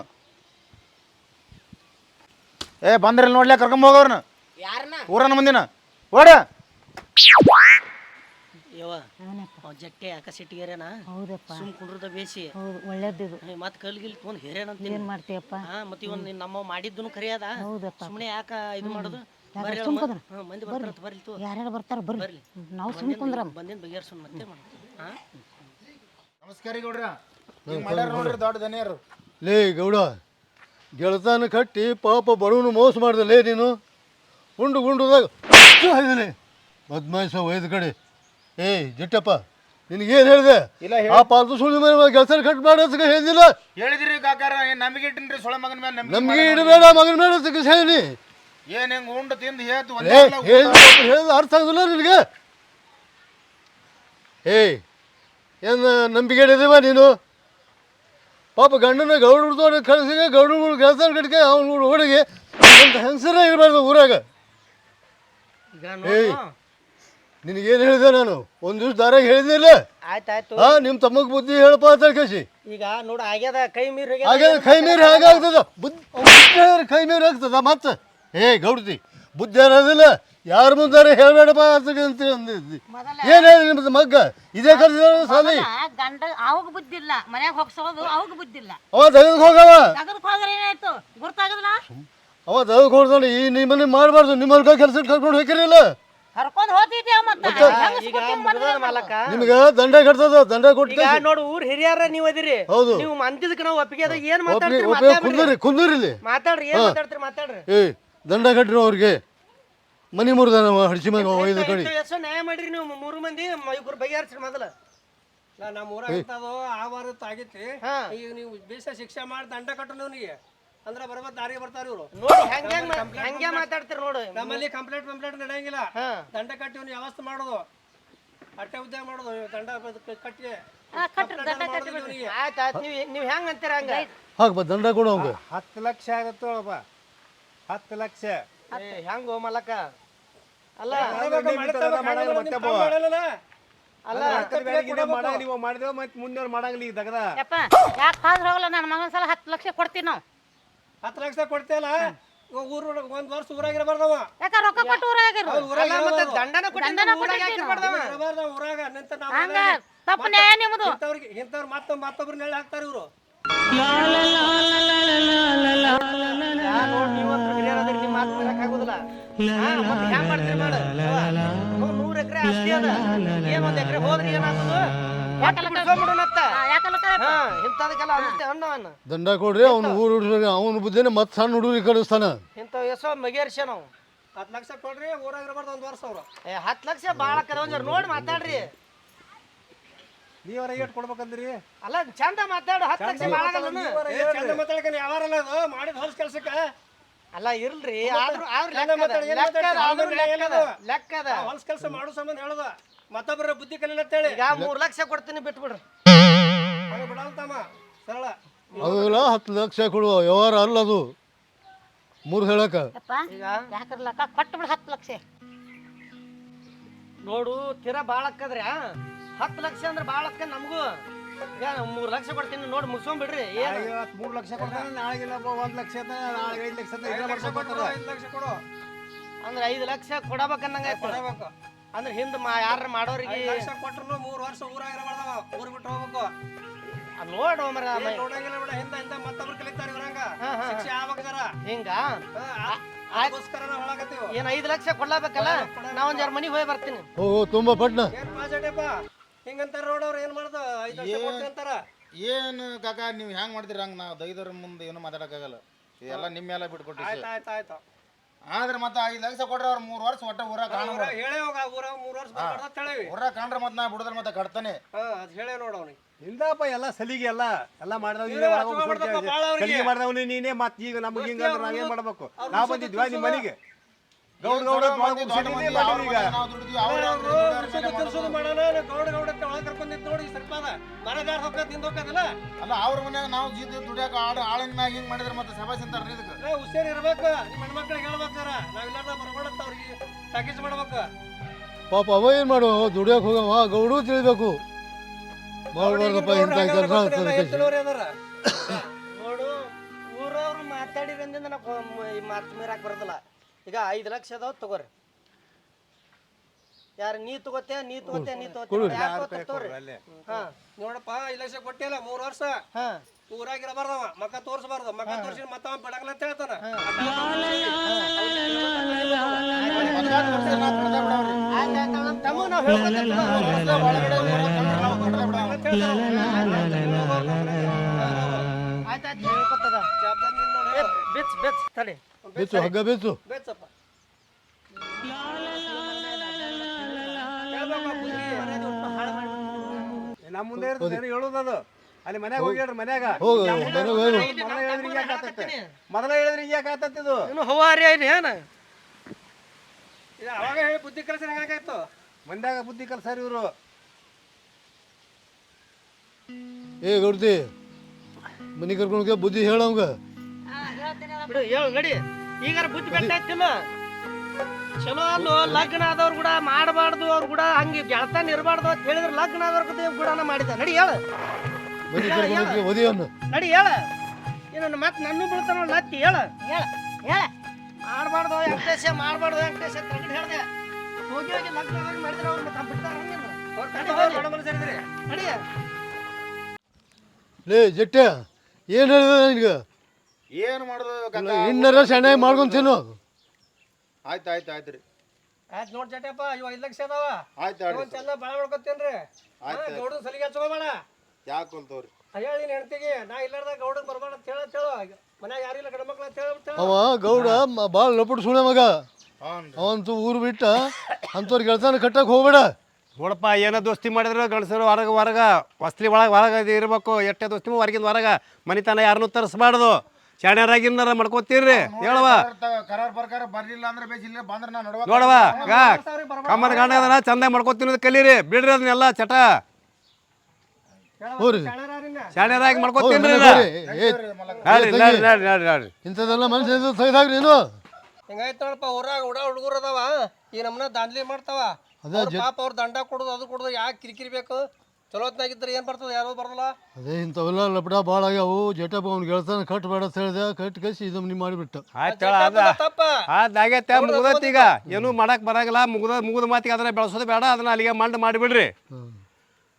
ಏ ಬಂದ್ರಲ್ಲಿ ನೋಡ್ಲೇ ಕರ್ಕೊಂಡ್ ಹೋಗೋರ್ನ. ಊರನ್ನ ಊರನ ಮಂದಿನ. ಓಡ. ಜಟ್ಟೆ ಯಾಕ ಸಿಟ್ಟಿಗೆರೇನ ಹೌದಪ್ಪ. ಸುಮ್ ಕುಂಡ್ರದ ಬೇಸಿ ಹೌದು ಒಳ್ಳೇದಿದು. ಮತ್ತೆ ಕಲ್ಗಿಲ್ ತೊಗೊಂಡ್ ಹೇರೇನ ಏನ್ ಮಾಡ್ತೀಯಪ್ಪ? ಹಾ ಮತ್ತೆ ಇವನ್ ನಮ್ಮ ಹೌದಪ್ಪ. ಸುಮ್ನೆ ಯಾಕ ಇದು ಮಾಡೋದು? ಯಾರ್ಯಾರು ಬರ್ತಾರ ಬರ್ರಿ. ನಾವು ಸುಮ್ ಕುಂದ್ರ ನಮಸ್ಕಾರ ಗೌಡ್ರ. ನೋಡ್ರಿ ದೊಡ್ಡ ದನಿಯರು. ಲೇ ಗೌಡ ಗೆಳತಾನ ಕಟ್ಟಿ ಪಾಪ ಬಡವನು ಮೋಸ ಮಾಡ್ದಲೇ ನೀನು. ಉಂಡು ಗುಂಡುದಾಗ ಬದ್ಮಾಯಿಸ ವಯದ ಕಡೆ. ಏಯ್ ಜಟ್ಟಪ್ಪ ನಿನಗೇನು ಹೇಳಿದೆ? ಇಲ್ಲ, ಆ ಪಾಲ್ತು ಸುಳ್ಳು ಮೇಲೆ ಕೆಲಸ ಕಟ್ ಮಾಡೋದಕ್ಕೆ ಹೇಳಿದಿಲ್ಲ ಹೇಳಿದ್ರಿ ಕಾಕಾರ ನಮಗೆ ಇಟ್ಟಿನ್ರಿ ಸೊಳ ಮಗನ ಮೇಲೆ ನಮಗೆ ಇಡಬೇಡ ಮಗನ ಮೇಲೆ ಹೇಳಿ ಏನ್ ಹೆಂಗ್ ಉಂಡು ತಿಂದು ಹೇತು ಏ ಹೇಳಿದ ಹೇಳಿದ ಅರ್ಥ ಆಗುದಿಲ್ಲ ನಿನಗೆ? ಏಯ್ ಏನು ನಂಬಿಕೆ ಹಿಡಿದಿವ ನೀನು? ಪಾಪ ಗಂಡನ ಗೌಡ್ರದವ್ರ ಕಳಿಸಿ ಗೌಡ್ರಗಳು ಕೆಲಸ ಕಟ್ಕೆ ಅವ್ನು ಹುಡುಗಿ ಅಂತ ಹೆಂಗಸರೇ ಇರಬಾರ್ದು ಊರಾಗ. ಈಗ ಏಯ್ ನೋಡು ನಿನಗೇನು ಹೇಳಿದೆ ನಾನು? ಒಂದು ದಿವ್ಸ ದಾರಾಗ ಹೇಳಿದಿಲ್ಲ ಆಯ್ತಾಯ್ತು. ಹಾ ನಿಮ್ಮ ತಮ್ಮಗ್ ಬುದ್ಧಿ ಹೇಳಪ್ಪ ಅಂತ ಕೇಸಿ ಈಗ ನೋಡು ಆಗ್ಯದ ಕೈ ಮೀರಿ ಹಾಗೆ ಕೈ ಮೀರಿ ಹಾಗೆ ಬುದ್ಧಿ ಕೈ ಮೀರಿ ಆಗ್ತದ ಮತ್ತೆ? ಏ ಗೌಡ್ತಿ ಬುದ್ಧಿ ಅನ್ನೋದಿಲ್ಲ ಯಾರ ಮುಂದಾರೆ ಹೇಳಬೇಡಪ್ಪ ಅಂತ ಅಂದಿದ್ದಿ ಏನು ಹೇಳಿ ನಿಮ್ದು ಮಗ್ಗ? ಇದೇ ಕಲ್ಸಿದ ಸಾಲಿ ಗಂಡ ಅವಾಗ ಬುದ್ಧಿ ಇಲ್ಲ. ಮನ್ಯಾಗ ಹೋಗ್ಸೋದು ಅವಾಗ ಬುದ್ಧಿ ಇಲ್ಲ. ಅವ ತೆಗೆದು ಹೋಗವ? ತಗದಕ್ ಹೋದ್ರೆ ಏನಾಯ್ತು? ಗುರ್ತಾಗದಲ್ಲ? ಅವ ತೆಗೆದು ಹೋಗ್ತಾನೆ ಈ ನಿಮ್ಮನೆ ಮಾಡಬಾರ್ದು. ನಿಮ್ಮ ಕೆಲಸ ಕರ್ಕೊಂಡು ಹೋಗಿರಲಿಲ್ಲ ಕರ್ಕೊಂಡ್ ಹೋತಿದ್ದೆ ಮತ್ತೆ? ಈಗ ಮುಗ್ದದ ಮಾಲಕ? ನಿಮ್ಗೆ ದಂಡ ಕಟ್ತದ ದಂಡ ಕೊಟ್ಟು ಈಗ ನೋಡು ಊರ್ ಹಿರಿಯರ ನೀವ್ ಅದಿರಿ. ಹೌದು. ನೀವು ಅಂತಿದ್ಕ ನಾವು ಒಪ್ಪಿಗೆ ಅದ ಏನ್ ಒಪ್ಪಿಗೆ ಮಾತಾಡ್ತೀರಿ? ಒಪ್ಪಿಗೆ ಮಾತಾಡ್ಬಿಡ್ರಿ. ಕುಂದ್ರಿ ಕುಂದ್ರಿ ಇಲ್ಲಿ ಮಾತಾಡ್ರಿ ಏನ್ ಮಾತಾಡ್ತೀರಿ ಮಾತಾಡ್ರಿ. ದಂಡ ಕಟ್ಟಿರೋ ಅವ್ರಿಗೆ ಮನಿ ಮುರಿದ ಹಡಿಸಿ ಮಗ ಒಯ್ದ ಕಡೆ. ಎಷ್ಟೋ ನ್ಯಾಯ ಮಾಡಿರಿ ನೀವು ಮೂರು ಮಂದಿ ಮ- ಇಬ್ರು ಬಗೆಹರಿಸ್ರಿ ಮೊದಲ. ನಮ್ಮ ಊರಾಗ ಇಂಥದ್ದು ಆ ವಾರದ್ದು ಆಗೈತಿ ಹಾ. ಈಗ ನೀವು ಬೇಸ ಶಿಕ್ಷೆ ಮಾಡಿ ದಂಡ ಕಟ್ಟು ನೀವನಿಗೆ ಅಂದ್ರೆ ಬರಬರ್ ದಾರಿಗೆ ಬರ್ತಾರ ಇವರು. ನೋಡಿ ಹೆಂಗೆ ಹೆಂಗೆ ಮಾತಾಡ್ತೀರಿ ನೋಡು. ನಮ್ಮಲ್ಲಿ ಕಂಪ್ಲೇಂಟ್ ಕಂಪ್ಲೇಂಟ್ ನಡೆಯಂಗಿಲ್ಲ. ಹಾ. ದಂಡ ಕಟ್ಟಿ ಇವ್ನು ವ್ಯವಸ್ಥೆ ಮಾಡೋದು. ಅಟ್ಟೆ ಉದ್ಯೋಗ ಮಾಡೋದು ಇವ್ನು ದಂಡ ಬ- ಕಟ್ಟಿ. ದಂಡ ಮಾಡೋದು ಕಟ್ಟಿ ಇವ್ನಿಗೆ. ಆಯ್ತು ಆಯ್ತು. ನೀವು ನೀವು ಹೆಂಗ್ ಅಂತೀರ ಹಂಗ? ಹಾಕ್ಬ ದಂಡ ಕೊಡು ಅವಂಗ ಹತ್ತು ಲಕ್ಷ ಆಗತ್ತೋಳಪ್ಪ. ಹತ್ತು ಲಕ್ಷ. ಹೆಂಗ ಹೆಂಗೋ ಮಲಕ? ಅಲ್ಲ. ಅಲ್ಲ ನೀವು ಮಾಡಿದ್ರೆ ಮತ್ತೆ ಮುಂದೆ ಮಾಡಂಗಿಲ್ಲ ಈಗ ದಗದ. ಯಪ್ಪ ಯಾಕೆ ಹಾದ್ರ ಹೋಗಲ್ಲ? ನನ್ನ ಮಗನ ಸಲ ಹತ್ತು ಲಕ್ಷ ಕೊಡ್ತೀವಿ ನಾವು. ಹತ್ತು ಲಕ್ಷ ಊರ್ ಒಂದ್ ವರ್ಷ ಯಾಕ ರೊಕ್ಕ ಕೊಟ್ಟು ಊರಾಗಿರು ಅಲ್ಲ ಮತ್ತೆ ದಂಡನ ಕೊಟ್ಟು ದಂಡನ ಊರಾಗ ಊರಾಗ ನಿಂತ ನಾವು ಹಂಗ ತಪ್ಪು ನ್ಯಾಯ ನಿಮ್ಮದು. ಮತ್ತೊಬ್ಬ ಮತ್ತೊಬ್ರು ನೆಳೆ ಹಾಕ್ತಾರ ಇವರು ಮಾಡ್ತೀರಿ ಮಾಡು? ನೂರ್ ಎಕ್ರೆ ಆಸ್ತಿ ಅದ. ಏನ್ ಒಂದ್ ಎಕ್ರೆ ಹೋದ್ರಿ ಏನಾಗುದು? ದಂಡ ಕೊಡ್ರಿ ಅವ್ನು ಊರು ಹುಡುಗ ಅವನ ಬುದ್ಧಿನ ಮತ್ತೆ ಸಣ್ಣ ಹುಡುಗರಿ ಕಳಿಸ್ತಾನ. ಇಂತ ಎಷ್ಟೋ ಬಗೆಹರ್ಸ್ಯ ನಾವು. ಹತ್ತು ಲಕ್ಷ ಕೊಡ್ರಿ ಊರಾಗಿರಬಾರ್ದು ಒಂದ್ ವರ್ಷ ಅವ್ರು. ಏ ಹತ್ತು ಲಕ್ಷ ಭಾಳ ಒಂದ್ ನೋಡಿ ಮಾತಾಡ್ರಿ. ನೀವರ ಏಟ್ ಕೊಡ್ಬೇಕಂದ್ರಿ. ಅಲ್ಲ ಚಂದ ಮಾತಾಡು ಹತ್ತು ಲಕ್ಷ ಭಾಳ ಚಂದ ಮಾತಾಡಕ ಯಾವಾರಲ್ಲ ಅದು ಮಾಡಿದ ಹೊಸ ಕೆಲ್ಸಕ್ಕ. ಅಲ್ಲ ಇರ್ಲ್ರಿ. ಆದ್ರೂ ಆದ್ರೂ ಲೆಕ್ಕ ಅದ. ಲೆಕ್ಕ ಅದ, ಆದ್ರೂ ಲೆಕ್ಕ ಅದ. ಏನದು? ಲೆಕ್ಕ ಅದ. ಹೊಲಸ್ ಕೆಲಸ ಮಾಡೋ ಸಂಬಂಧ ಹೇಳದ. ಮತ್ತೊಬ್ಬರ ಬುದ್ಧಿ ಕಲಿಲ್ಲ ಅಂತೇಳಿ. ಈಗ ಮೂರ್ ಲಕ್ಷ ಕೊಡ್ತೀನಿ ಬಿಟ್ಬಿಡ್ರಿ. ಹಂಗ ಬಿಡಲ್ತಮ್ಮ ಸರಳ. ಅವೆಲ್ಲ ಹತ್ತು ಲಕ್ಷ ಕೊಡುವ ವ್ಯವಹಾರ ಅಲ್ಲ ಅದು. ಮೂರು ಹೇಳಕ ಯಪ್ಪ ಯಾಕರ್ಲಕ್ಕ ಕೊಟ್ಟು ಬಿಡು ಹತ್ತು ಲಕ್ಷ. ನೋಡು ತೀರಾ ಭಾಳ ಅಕ್ಕದ್ರಿ ಹತ್ತು ಲಕ್ಷ ಅಂದ್ರೆ ಭಾಳ ಅಕ್ಕ ನಮಗೂ. ಮೂರ್ ಲಕ್ಷ ಕೊಡ್ತೀನಿ ನೋಡಿ ಮುಗಿಸ್ಕೊಂಡ್ಬಿಡ್ರಿ ಏನು? ಇವತ್ತು ಮೂರು ಲಕ್ಷ ಕೊಡ್ತಾನೆ ನಾಳೆಗೆ ಇನ್ನೊಬ್ಬ ಒಂದ್ ಲಕ್ಷ ಅಂತಾನೆ, ನಾಳೆ ಐದು ಲಕ್ಷ ಅಂತ ಇದೇ ಮಾಡ್ಕೊಂಡ್ ಬರ್ತಾರೆ. ಐದು ಲಕ್ಷ ಕೊಡು. ಅಂದ್ರೆ ಐದು ಲಕ್ಷ ಕೊಡಬೇಕನ್ನಂಗ ಕೊಡಬೇಕು. ಅಂದ್ರೆ ಹಿಂದ್ ಮಾ ಯಾರ ಮಾಡೋರಿಗೆ ಐದು ಲಕ್ಷ ಕೊಟ್ರು ಮೂರು ವರ್ಷ ಊರಾಗ ಇರಬಾರ್ದವ ಊರ್ ಬಿಟ್ಟು ಹೋಗ್ಬೇಕು. ನೋಡು ಮರ ಏನ್ ನೋಡಂಗಿಲ್ಲ ಬಿಡ ಹಿಂದ ಹಿಂದ ಮತ್ತೊಬ್ರು ಕಲಿತಾರೆ ಇವ್ರಂಗ. ಹಾ, ಹಾ, ಶಿಕ್ಷೆ ಆಗ್ಬೇಕು ಜರ? ಹಿಂಗ? ಅದಕ್ಕೋಸ್ಕರ ನಾವು ಹೊಳಕತ್ತೀವಿ. ಏನ್ ಐದು ಲಕ್ಷ ಕೊಡ್ಲಾಬೇಕಲ್ಲ? ನಾ ಒಂದ್ ಮನಿಗೆ ಹೋಗಿ ಬರ್ತೀನಿ. ಓ ತುಂಬ ಪಟ್ನ. ಏನ್ ಹಿಂಗಂತಾರ ನೋಡವ್ರು ಏನ್ ಮಾಡ್ದ? ಐದು ಲಕ್ಷ ಕೊಡ್ತೀನಿ ಅಂತಾರ. ಏನು ಕಾಕ ನೀವು ಹೆಂಗ್ ಮಾಡ್ತೀರಿ ಹಂಗೆ ನಾವು ದೈದರ ಮುಂದೆ ಏನು ಮಾತಾಡಕಾಗಲ್ಲ ಎಲ್ಲ ನಿಮ್ಮ ಮೇಲೆ ಬಿಟ್ಕೊಟ್ಟಿಸಿ ಆಯ್ತು ಆಯ್ತು ಆಯ್ತು. ಆದ್ರೆ ಮತ್ತೆ ಐದು ಲಕ್ಷ ಕೊಟ್ರೆ ಅವ್ರು ಮೂರು ವರ್ಷ ಒಟ್ಟ ಊರ ಕಾಣ ಊರಾಗ ಹೇಳೇ ಹೋಗ ಊರಾಗ ಮೂರು ವರ್ಷ ಬರ್ಬಾರ್ದು ಅಂತ ಹೇಳೇವಿ. ಊರಾಗ ಕಾಣ್ರೆ ಮತ್ತೆ ನಾ ಬಿಡದ್ರ ಮತ್ತೆ ಕಟ್ತಾನೆ. ಹಾ ಅದ್ ಹೇಳೇ ನೋಡ ಅವ್ನಿಗೆ. ಹಿಂದಪ್ಪ ಎಲ್ಲ ಸಲಿಗೆ ಎಲ್ಲ ಎಲ್ಲ ಮಾಡಿದವ್ ಇವ್ರೇ ಹಚ್ಕೊಂಡ್ ಬಿಡ್ತಪ್ಪ ಬಾಳ ಅವ್ರಿಗೆ. ಸಲಿಗೆ ಮಾಡಿದವ್ ನೀನೇ ಮತ್ತೆ ಈಗ ನಮ್ಗೆ ಹಿಂಗ ನಾವೇನ್ ಮಾಡ್ಬೇಕು? ನಾವ್ ಬಂದಿದ್ವಿ ನಿಮ್ಮ ಮನೆಗೆ. ಗೌಡ್ ಗೌಡ ತಿರ್ಸೋದು ಮಾಡೋಣ ಗೌಡ ಗೌಡ ಒಳಗೆ ಕರ್ಕೊಂಡಿದ್ದು ನೋಡಿ ಸ್ವಲ್ಪ ಅದ ಹೊಕ್ಕ ನಿಂದ ಹೋಗದಲ್ಲ ಅಲ್ಲ ಅವ್ರ ಮನ್ಯಾಗ ನಾವು ಜೀತ ದುಡಿಯಾಕ ಆಡ ಆಳಿನ ಮ್ಯಾಗ ಹಿಂಗ್ ಮಾಡಿದ್ರೆ ಮತ್ತೆ ಸಭಾ ಸಿಂತಾರ್ರಿ ಇದಕ್ಕೆ? ಏ ಹುಷಾರ್ ಇರ್ಬೇಕು. ನಿಮ್ಮ ಹೆಣ್ಮಕ್ಳಿಗೆ ಹೇಳ್ಬೇಕಾರ ನಾವ್ ಇಲ್ಲಾರ್ದ ಬರ್ಬೇಡಂತ ಅವ್ರಿಗೆ ಪ್ಯಾಕೇಜ್ ಮಾಡ್ಬೇಕು. ಪಾಪ ಅವ ಏನು ಮಾಡು? ದುಡಿಯೋಕೆ ಹೋಗವ? ಗೌಡು ತಿಳಿಬೇಕು. ಮಾಡ್ಬಾರ್ದಪ್ಪ ಇಂಥ ಕೆಲಸ ನೋಡು ಊರವ್ರು ಮಾತಾಡಿದ್ರಿಂದ ನಾವು ಮಾತು ಮೀರಾಕ್ ಬರೋದಿಲ್ಲ. ಈಗ ಐದು ಲಕ್ಷ ಅದಾವ ತಗೋರಿ ಯಾರು ನೀ ತಗೋತೆ ನೀ ತಗೋತೆ ನೀ ತಗೋತೆ ಯಾರ್ ತಗೋತಾರ್ ತಗೋರಿ ಹಾ ನೋಡಪ್ಪ ಐದು ಲಕ್ಷ ಕೊಟ್ಟಿಲ್ಲ ಮೂರ್ ವರ್ಷ ಹಾ ಊರಾಗಿರಬಾರ್ದವ ಮಕ್ಕ ತೋರ್ಸಬಾರ್ದು ಮಕ್ಕ ತೋರ್ಸಿ ಮತ್ತ ಅವ ಬಿಡಂಗಿಲ್ಲ ಅಂತ ಹೇಳ್ತಾನ ತಮ್ಮ ನಾವು ಹೇಳ್ಕೊತೀವಿ ಬೆಚ್ಚ ಬಿಚ್ ಬಿಚ್ ತಡಿ ಬೆಚ್ಚು ಹಗ್ಗ ಬೆಚ್ಚು ಹೇಳ್ಬೇಕು ಆ ನಮ್ಮ ಮುಂದೆ ಇರ್ತದೆ ಹೇಳೋದದು? ಅಲ್ಲಿ ಮನ್ಯಾಗ ಹೋಗಿ. ಹೇಳ್ರಿ ಮನ್ಯಾಗ. ಹೋಗು ಮನೆಗೆ ಹೋಗು. ಮೊದಲ ಹೇಳಿದ್ರೆ ಯಾಕೆ ಇದು? ಇನ್ನು ಹವಾರಿ ಐನಿ ಏನ? ಇದು ಅವಾಗ ಹೇಳಿ ಬುದ್ಧಿ ಕಲಿಸಿ ಹೆಂಗಾಯ್ತು ಮಂದ್ಯಾಗ ಬುದ್ಧಿ ಕಲ್ಸಾರಿ ಇವರು. ಏ ಗೌಡ್ತಿ ಮನೆ ಕರ್ಕೊಂಡು ಬುದ್ಧಿ ಹೇಳವಂಗ ಬಿಡು ಹೇಳು ನಡಿ. ಈಗಾರ ಬುದ್ಧಿ ಬೆಟ್ಟಾಯ್ತಿಲ್ಲ ಚಲೋ ಅಲ್ಲೋ ಲಗ್ನ ಆದವ್ರು ಕೂಡ ಮಾಡಬಾರ್ದು ಅವ್ರು ಕೂಡ ಹಂಗೆ ಗೆಳತನ ಇರಬಾರ್ದು ಅಂತ ಹೇಳಿದ್ರೆ ಲಗ್ನ ಆದವ್ರ ಕತೆ ಕೂಡ ಮಾಡಿದ ನಡಿ ಹೇಳು. ನಡಿ ಹೇಳ. ಏನು ಮತ್ತೆ ನನ್ನ ಬೀಳ್ತಾನ ಲತ್ತಿ ಹೇಳ. ಹೇಳ ಹೇಳ. ಮಾಡಬಾರ್ದು ವೆಂಕಟೇಶ ಮಾಡಬಾರ್ದು ವೆಂಕಟೇಶ ಅಂತ ಅಂಗಡಿ ಹೇಳ್ದೆ. ಹೋಗಿ ಹೋಗಿ ಲಗ್ನ ಆದವ್ರು ಮಾಡಿದ್ರೆ ಅವ್ರು ಮತ್ತೆ ಬಿಡ್ತಾರ ದೊಡ್ಡ ಮನುಷ್ಯರಿದ್ರಿ ನಡಿ. ಲೇ ಜಟ್ಟೆ ಏನು ಹೇಳಿದ ನಿನಗೆ? ಏನ್ ಮಾಡೋದು ಕಾಕ ಇನ್ನರ ಸೆಣೆ ಮಾಡ್ಕೊಂಡು ತಿನ್ನು. ಆಯ್ತು ಆಯ್ತು ಆಯ್ತು ರೀ. ಆಯ್ತು ನೋಡಿ ಚಟಪ್ಪ ಇವ ಐದು ಲಕ್ಷ ಅದಾವ. ಆಯ್ತು ಆಡ್ರಿ ಇವ್ ಚಂದ ಬಾಳ ಮಾಡ್ಕೊತೇನ್ರಿ ಆಯ್ತ್ ಆಯ್ತ್. ಗೌಡ ಸಲಿಗೆ ಹಚ್ಕೋಬೇಡ ಯಾಕೆ ಕೊಲ್ತವ್ರಿ ಹೇಳಿ ನಿನ್ ಹೆಂಡತಿಗೆ ನಾ ಇಲ್ಲಾರ್ದ ಗೌಡನ್ ಬರ್ಬೇಡ ಅಂತ ಹೇಳ ಹೇಳು ಮನ್ಯಾಗ ಯಾರಿಲ್ಲ ಗಂಡ ಮಕ್ಳು ಅಂತ ಹೇಳ ಅವ ಗೌಡ ಭಾಳ ಲಪಟ್ ಸುಳೆ ಮಗ. ಹ್ಞೂ ಅವಂತೂ ಊರು ಬಿಟ್ಟ ಅಂಥವ್ರ ಗೆಳತನ ಕಟ್ಟಕ್ಕೆ ಹೋಗ್ಬೇಡ. ನೋಡಪ್ಪ ಏನೋ ದೋಸ್ತಿ ಮಾಡಿದ್ರು ಗಂಡಸರು ಹೊರಗೆ ಹೊರಗ ವಸ್ತಿ ಒಳಗೆ ಹೊರಗೆ ಇರ್ಬೇಕು. ಎಟ್ಟೆ ದೋಸ್ತಿ ಹೊರಗಿಂದ ಹೊರಗ ಮನಿತನ ಯಾರನ್ನೂ ತರಿಸ್ಬಾರ್ದು. ಶಾಣ್ಯರಾಗಿಂದಾರ ಮಾಡ್ಕೋತೀರ್ರಿ. ಹೇಳವ ಕರಾರ ಪ್ರಕಾರ ಬರ್ಲಿಲ್ಲ ಅಂದ್ರೆ ಬೇಸಿಲ್ಲ ಬಂದ್ರೆ ನಾ ನಡ್ವ ನೋಡವ ಕಮ್ಮನ ಗಂಡ ಅದನ್ನ ಚಂದ ಮಾಡ್ಕೋತೀನಿ ಕಲೀರಿ. ಬಿಡ್ರಿ ಅದನ್ನೆಲ್ಲ ಚಟ. ಹೋರಿ. ಶಾಣ್ಯರಾಗಿ ಮಾಡ್ಕೋತೀನಿ ಇಂಥದ್ದೆಲ್ಲ ಮನುಷ್ಯ ತೆಗೆದಾಗ್ರಿ ನೀನು. ಹಿಂಗಾಯ್ತು ನೋಡಪ್ಪ ಊರಾಗ ಉಡ ಹುಡುಗರು ಅದಾವ. ಈ ನಮ್ಮನ್ನ ದಾಂದ್ಲಿ ಮಾಡ್ತಾವ. ಪಾಪ ಅವ್ರ ದಂಡ ಕೊಡೋದು ಅದು ಕೊಡೋದು ಯಾಕೆ ಕಿರಿಕಿರಿ ಬೇಕು? ಚಲೋತ್ನಾಗಿದ್ರೆ ಏನು ಬರ್ತದೆ? ಯಾರೋ ಬರಲ್ಲ? ಅದೇ ಇಂಥವೆಲ್ಲ ಲಪಡ ಭಾಳ ಆಗ್ಯಾವು. ಜಟಪ್ಪ ಅವ್ನ ಗೆಳತನ ಕಟ್ಟಬೇಡ ಅಂತ ಹೇಳಿದೆ. ಕಟ್ ಕಸಿ ಇದು ನೀವು ಮಾಡಿಬಿಟ್ಟು. ಆಯ್ತು ಅದ. ತಪ್ಪ. ಅದಾಗೈತೆ ಮುಗ್ದೈತಿ ಈಗ. ಏನು ಮಾಡಕ್ ಬರಂಗಿಲ್ಲ. ಮುಗ್ದ ಮುಗಿದ ಮಾತಿಗೆ ಅದನ್ನ ಬೆಳೆಸೋದು ಬೇಡ. ಅದನ್ನ ಅಲ್ಲಿಗೆ ಮಂಡ್ ಮಾಡಿಬಿಡ್ರಿ.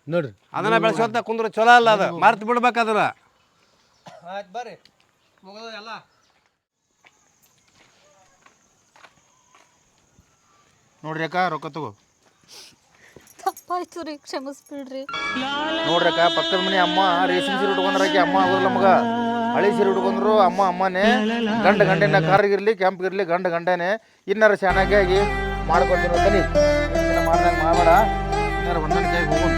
ನೋಡ್ರಿ. ಅದನ್ನ ಬೆಳೆಸೋದ ಕುಂದ್ರ ಚಲೋ ಅಲ್ಲ ಅದು. ಮರ್ತು ಬಿಡ್ಬೇಕು ಅದನ್ನ. ಆಯ್ತು ಬರ್ರಿ. ಮುಗಿದ ಎಲ್ಲ. ನೋಡ್ರಿ ಅಕ್ಕ ರೊಕ್ಕ ತಗೋ. ತಪ್ಪಾಯ್ತು ರೀ ಕ್ಷಮಿಸ್ಬಿಡ್ರಿ. ನೋಡ್ರಕ್ಕ, ಪಕ್ಕದ ಮನೆ ಅಮ್ಮ ರೇಷನ್ ಸೀರೆ ಉಟ್ಕೊಂಡ್ರಾಕಿ ಅಮ್ಮ ಆಗೋದಿಲ್ಲ ಮಗ. ಹಳಿ ಸೀರೆ ಉಟ್ಕೊಂಡ್ರು ಅಮ್ಮ ಅಮ್ಮನೇ. ಗಂಡ ಗಂಡನ ಕ್ಯಾಂಪ್ ಕೆಂಪಗಿರ್ಲಿ ಗಂಡ ಗಂಡನೇ. ಇನ್ನಾರ ಚೆನ್ನಾಗಿ ಮಾಡ್ಕೊಂಡಿರೋ ಮಾಡ್ಕೊತೀನಿ ಕಲಿ ಮಾಡ್ದಂಗೆ ಮಾಡಬೇಡ. ಇನ್ನಾರ ಕೈ ಹೋಗೋಣ.